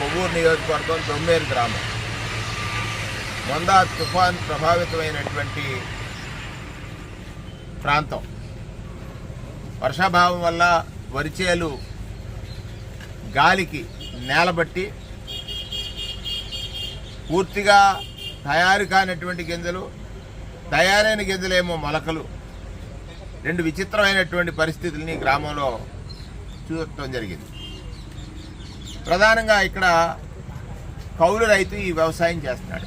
కొవ్వూరు నియోజకవర్గం దొమ్మేరు గ్రామం. వంద తుఫాన్ ప్రభావితమైనటువంటి ప్రాంతం. వర్షాభావం వల్ల వరిచేలు గాలికి నేలబట్టి పూర్తిగా తయారు కానటువంటి గింజలు తయారైన గింజలేమో మొలకలు రెండు విచిత్రమైనటువంటి పరిస్థితుల్ని గ్రామంలో చూడటం జరిగింది. ప్రధానంగా ఇక్కడ కౌలు రైతు ఈ వ్యవసాయం చేస్తున్నాడు.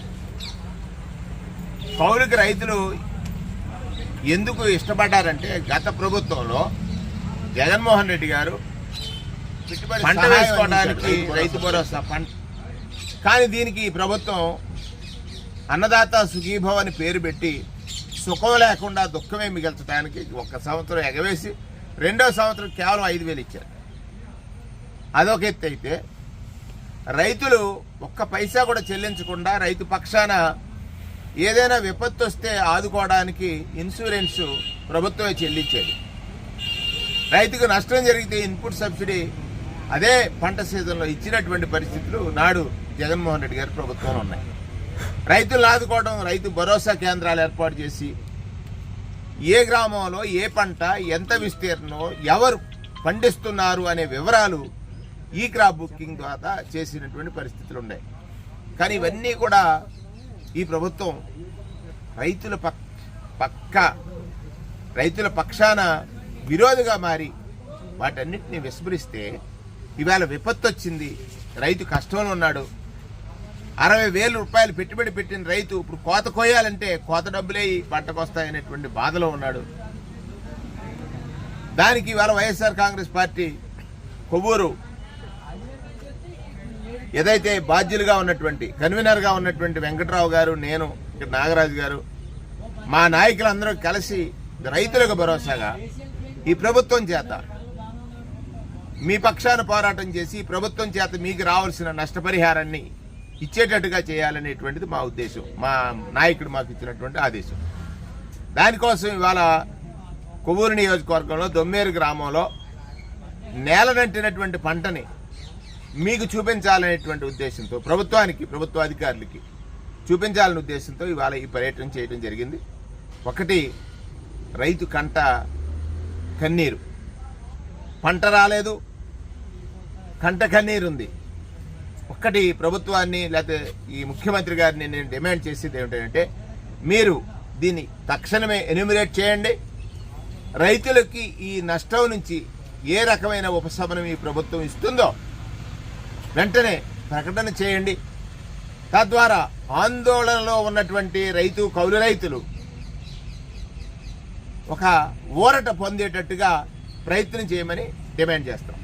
కౌలుకి రైతులు ఎందుకు ఇష్టపడ్డారంటే గత ప్రభుత్వంలో జగన్మోహన్ రెడ్డి గారు పంట వేసుకోవడానికి రైతు భరోసా పంట. కానీ దీనికి ప్రభుత్వం అన్నదాత సుఖీభవ్ అని పేరు పెట్టి సుఖం లేకుండా దుఃఖమే మిగల్చడానికి ఒక సంవత్సరం ఎగవేసి రెండో సంవత్సరం కేవలం ఐదు వేలు ఇచ్చారు. అదొక ఎత్తు అయితే రైతులు ఒక్క పైసా కూడా చెల్లించకుండా రైతు పక్షాన ఏదైనా విపత్తు వస్తే ఆదుకోవడానికి ఇన్సూరెన్స్ ప్రభుత్వమే చెల్లించేది. రైతుకు నష్టం జరిగితే ఇన్పుట్ సబ్సిడీ అదే పంట సీజన్లో ఇచ్చినటువంటి పరిస్థితులు నాడు జగన్మోహన్ రెడ్డి గారి ప్రభుత్వంలో ఉన్నాయి. రైతులను ఆదుకోవడం రైతు భరోసా కేంద్రాలు ఏర్పాటు చేసి ఏ గ్రామంలో ఏ పంట ఎంత విస్తీర్ణం ఎవరు పండిస్తున్నారు అనే వివరాలు ఈ క్రాప్ బుకింగ్ ద్వారా చేసినటువంటి పరిస్థితులు ఉన్నాయి కానీ ఇవన్నీ కూడా ఈ ప్రభుత్వం రైతుల పక్ పక్క రైతుల పక్షాన విరోధిగా మారి వాటన్నిటిని విస్మరిస్తే ఇవాళ విపత్తు వచ్చింది రైతు కష్టంలో ఉన్నాడు. అరవై వేల రూపాయలు పెట్టుబడి పెట్టిన రైతు ఇప్పుడు కోత కోయాలంటే కోత డబ్బులే పంటకొస్తాయనేటువంటి బాధలో ఉన్నాడు. దానికి ఇవాళ వైఎస్ఆర్ కాంగ్రెస్ పార్టీ కొవ్వూరు ఏదైతే బాధ్యులుగా ఉన్నటువంటి కన్వీనర్గా ఉన్నటువంటి వెంకట్రావు గారు నేను ఇక్కడ నాగరాజు గారు మా నాయకులందరూ కలిసి రైతులకు భరోసాగా ఈ ప్రభుత్వం చేత మీ పక్షాన పోరాటం చేసి ప్రభుత్వం చేత మీకు రావాల్సిన నష్టపరిహారాన్ని ఇచ్చేటట్టుగా చేయాలనేటువంటిది మా ఉద్దేశం. మా నాయకుడు మాకు ఇచ్చినటువంటి ఆదేశం. దానికోసం ఇవాళ కొవ్వూరు నియోజకవర్గంలో దొమ్మేరు గ్రామంలో నేలనంటినటువంటి పంటని మీకు చూపించాలనేటువంటి ఉద్దేశంతో ప్రభుత్వానికి ప్రభుత్వ అధికారులకి చూపించాలనే ఉద్దేశంతో ఇవాళ ఈ పర్యటన చేయడం జరిగింది. ఒకటి రైతు కంట కన్నీరు. పంట రాలేదు కంట కన్నీరు ఉంది. ఒక్కటి ప్రభుత్వాన్ని లేకపోతే ఈ ముఖ్యమంత్రి గారిని నేను డిమాండ్ చేసేది ఏమిటంటే మీరు దీన్ని తక్షణమే ఎన్యూమిరేట్ చేయండి. రైతులకి ఈ నష్టం నుంచి ఏ రకమైన ఉపశమనం ఈ ప్రభుత్వం ఇస్తుందో వెంటనే ప్రకటన చేయండి. తద్వారా ఆందోళనలో ఉన్నటువంటి రైతు కౌలు రైతులు ఒక ఊరట పొందేటట్టుగా ప్రయత్నం చేయమని డిమాండ్ చేస్తాం.